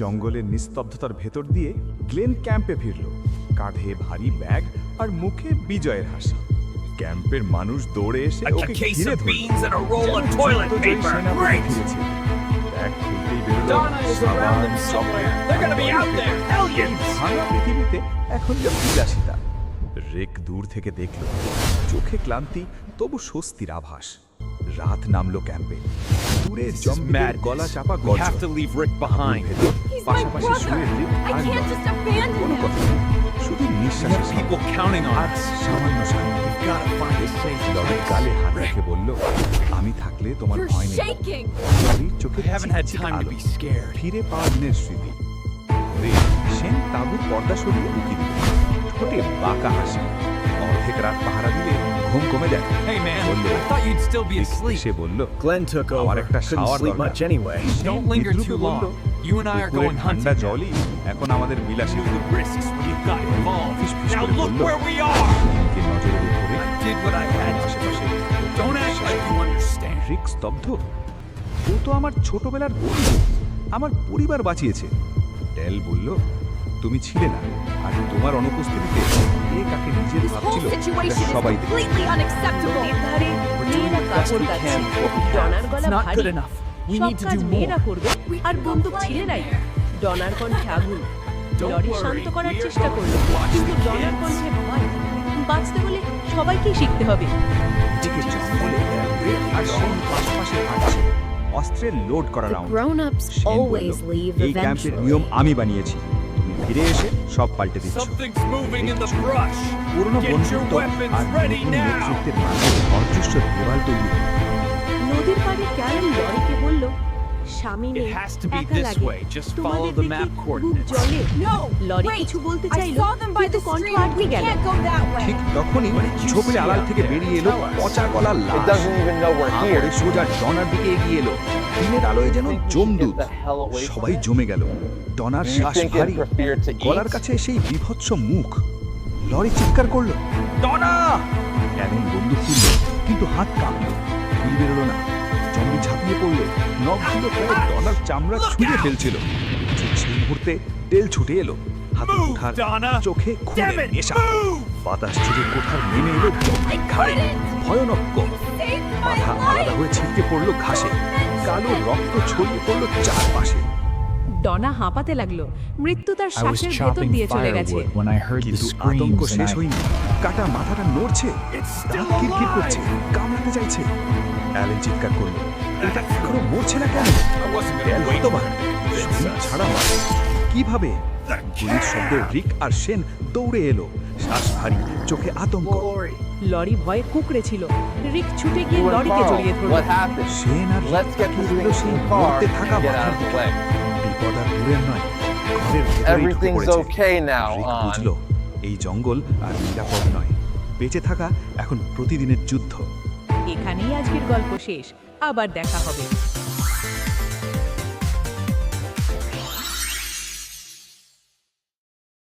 জঙ্গলের নিস্তব্ধতার ভেতর দিয়ে গ্লেন ক্যাম্পে ফিরল। কাঁধে ভারী ব্যাগ আর মুখে বিজয়ের হাসি। ক্যাম্পের মানুষ দৌড়ে এসে ওকে ঘিরে পৃথিবীতে এখন যা বিলাসিতা রেক দূর থেকে দেখল। চোখে ক্লান্তি তবু স্বস্তির আভাস। রাত নামলো ক্যাম্পে দূরে জম্বিদের গলা চাপা We গর্জন have to leave Rick behind. ভেতর He's my পাশাপাশি শুয়ে রিক I R can't Don. just কোনো কথা শুধু on আর us. সামান্য শান্তি place. গালে হাত রেখে বলল আমি থাকলে তোমার ভয় নেই shaking. লরির চোখে I haven't had চিকচিক time to আলো। be scared. ফিরে পাওয়া দিনের স্মৃতি রে সেন তাঁবুর পর্দা সরিয়ে উকি দিল ঠোঁটে বাঁকা হাসি অর্ধেক রাত পাহারা দিলে ঘুম কমে যায়। সে বলল ক্লেন টুক ওভার একটা শাওয়ার দরকার। You and I are going এখন আমাদের বিলাসী ফুড ব্রেসিস উই গট স্তব্ধ। ও তো আমার ছোটবেলার আমার পরিবার বাঁচিয়েছে। ডেল বলল তুমি ছিলে না আর তোমার অনুপস্থিতিতে এ কাকে নিজের ভাবছিল সবাই আর বন্দুক ছেলেরাই ডনার কণ্ঠে আগুন লরি শান্ত করার চেষ্টা করল কিন্তু ডনার kids. কণ্ঠে ভয় বাঁচতে হলে সবাইকেই শিখতে হবে। আর সেন পাশাপাশি হাঁটছে অস্ত্রের লোড করা রাউন্ড এই ক্যাম্পের নিয়ম আমি বানিয়েছি। ফিরে এসে সব পাল্টে দিচ্ছ. পুরনো Get your বন্ধুত্ব weapons আর ready নতুন now. নেতৃত্বের মাঝে অদৃশ্য দেওয়াল তৈরি নদীর পাড়ে ক্যারল লরিকে বলল স্বামী নেই It has to be একা লাগে। তোমাদের দেখে বুক লরি কিছু বলতে I চাইলো saw them by কিন্তু কণ্ঠ আটকে গেল। can't go that way. ঠিক তখনই ঝোপের আড়াল থেকে বেরিয়ে এলো পচা গলা লাশ। সোজা ডনার দিকে এগিয়ে এলো। দিনের আলোয় যেন জমদূত। সবাই জমে গেল। ডনার You শ্বাস think ভারী। prepared to eat? গলার কাছে সেই বিভৎস মুখ। লরি চিৎকার করল। ডনা! অ্যালেন বন্দুক তুলল কিন্তু হাত কাঁপলো। গুলি বেরোলো না। ঝাঁপিয়ে পড়লে নখগুলো প্রায় ডলার চামড়া ছুঁড়ে ফেলছিল। ঠিক সেই মুহূর্তে তেল ছুটে এলো। হাতে কোঠার চোখে খুনের নেশা। বাতাস ছুটে কোঠার নেমে এলো ঘাড়ে। ভয়ানক। মাথা আলাদা. হয়ে ছিটকে পড়ল ঘাসে। কালো রক্ত ছড়িয়ে পড়ল চারপাশে। ডনা হাঁপাতে লাগল। মৃত্যু তার শ্বাসের ভেতর দিয়ে চলে গেছে। কিন্তু আতঙ্ক শেষ. হয়নি। কাটা মাথাটা নড়ছে। দাঁত কিরকির করছে কামড়াতে চাইছে। অ্যালেন চিৎকার করল। এটা এখনও মরছে না কেন? হতবাক. ছাড়া মারে। কীভাবে? গুলির শব্দে রিক আর সেন দৌড়ে এলো। শ্বাস ভারী চোখে আতঙ্ক। লরি ভয়ে কুকড়ে ছিল। রিক ছুটে গিয়ে লরিকে জড়িয়ে ধরল। সেন আর the car মরতে and থাকা আর দূরের নয় ঘরের ভেতরেই ঢুকে Everything's পড়েছে। okay now, Rick on. বুঝলো? এই জঙ্গল আর নিরাপদ নয়। বেঁচে থাকা এখন প্রতিদিনের যুদ্ধ। এখানেই আজকের গল্প শেষ। আবার দেখা হবে।